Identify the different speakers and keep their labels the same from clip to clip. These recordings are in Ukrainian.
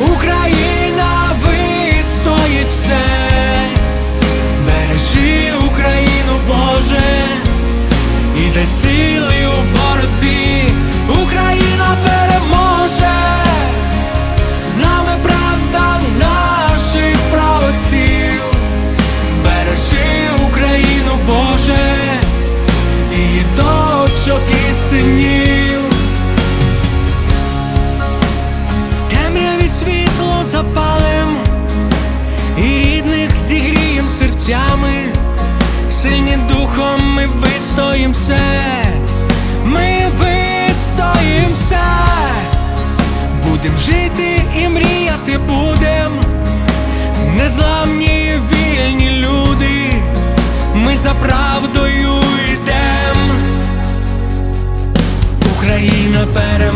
Speaker 1: Україна запалим, і рідних зігрієм серцями, сильні духом ми вистоїм все, ми вистоїм все, будем жити і мріяти будем, незламні вільні люди, ми за правдою йдем. Україна переможе,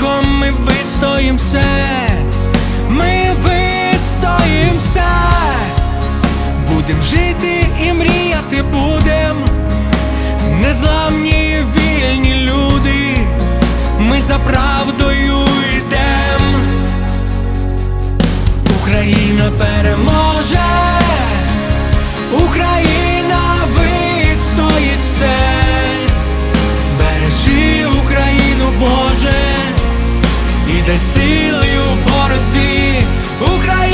Speaker 1: духом ми вистоїм все, ми вистоїм все, будем жити і мріяти будем, незламні вільні люди, ми за правдою сили у боротьбі, Україна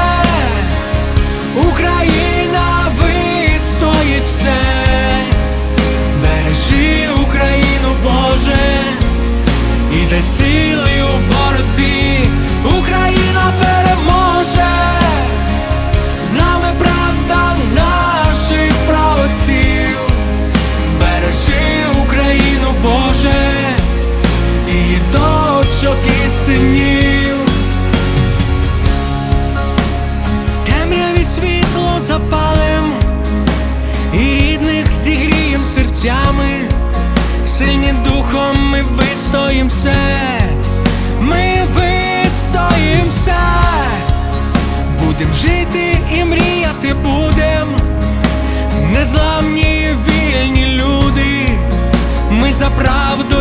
Speaker 1: дай сили у боротьбі. Україна переможе, з нами правда наших правоців, Збережи Україну, Боже, і дочок і синів. будем жити і мріяти будем, незламні вільні люди, ми за правду.